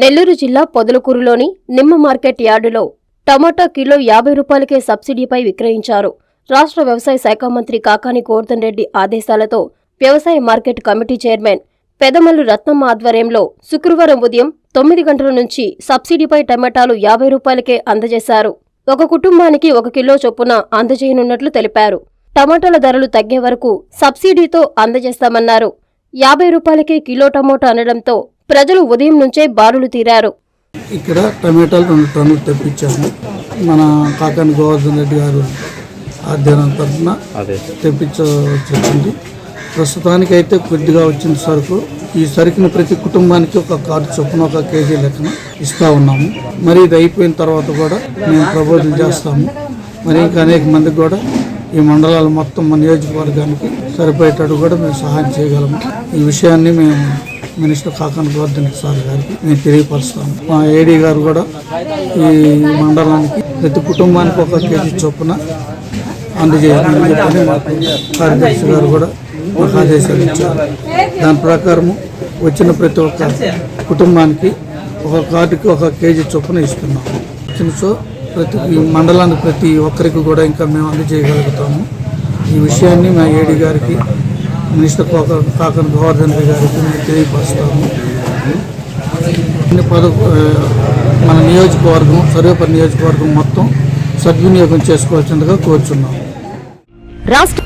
నెల్లూరు జిల్లా పొదలకూరులోని నిమ్మ మార్కెట్ యార్డులో టమాటా కిలో యాభై రూపాయలకే సబ్సిడీపై విక్రయించారు. రాష్ట్ర వ్యవసాయ శాఖ మంత్రి కాకాని గోవర్ధన్ రెడ్డి ఆదేశాలతో వ్యవసాయ market committee chairman Pedamallu Ratnamma ఆధ్వర్యంలో శుక్రవారం ఉదయం తొమ్మిది గంటల నుంచి సబ్సిడీపై టమాటాలు యాభై రూపాయలకే అందజేశారు. ఒక కుటుంబానికి ఒక కిలో చొప్పున అందజేయనున్నట్లు తెలిపారు. టమాటాల ధరలు తగ్గే వరకు సబ్సిడీతో అందజేస్తామన్నారు. యాభై రూపాయలకే కిలో టమోటా అనడంతో ప్రజలు ఉదయం నుంచే బారులు తీరారు. ఇక్కడ టమాటాలు రెండు టన్నులు తెప్పించాము. మన కాకాని గోవర్ధన్ రెడ్డి గారు ఆధ్వర్యం తరఫున తెప్పించవచ్చింది. ప్రస్తుతానికి అయితే కొద్దిగా వచ్చిన సరుకు. ఈ సరుకుని ప్రతి కుటుంబానికి ఒక కార్డు చొప్పున ఒక కేజీ లెక్కన ఇస్తా ఉన్నాము. మరి ఇది అయిపోయిన తర్వాత కూడా మేము ప్రబోధన చేస్తాము. మరి ఇంకా అనేక మందికి కూడా ఈ మండలాలు మొత్తం మన నియోజకవర్గానికి సరిపోయేటట్టు కూడా మేము సహాయం చేయగలము. ఈ విషయాన్ని మేము మినిస్టర్ కాకన్ గోవర్ధన్ సార్ గారికి నేను తెలియపరుస్తాను. మా ఏడీ గారు కూడా ఈ మండలానికి ప్రతి కుటుంబానికి ఒక కేజీ చొప్పున అందజేయాలని చెప్పని మాకు కార్యదర్శి గారు కూడా మాకు ఆదేశాలు ఇచ్చారు. దాని ప్రకారము వచ్చిన ప్రతి ఒక్క కుటుంబానికి ఒక కార్డుకి ఒక కేజీ చొప్పున ఇస్తున్నాం. సో ప్రతి ఈ మండలానికి ప్రతి ఒక్కరికి కూడా ఇంకా మేము అందజేయగలుగుతాము. ఈ విషయాన్ని మా ఏడీ గారికి మినిస్టర్ కాక కాకన్ గోవర్ధన్ రెడ్డి గారికి మేము తెలియపరుస్తాము. పద మన నియోజకవర్గం సర్వేపల్లి నియోజకవర్గం మొత్తం సద్వినియోగం చేసుకోవాల్సిందిగా కోరుచున్నాము రాష్ట్ర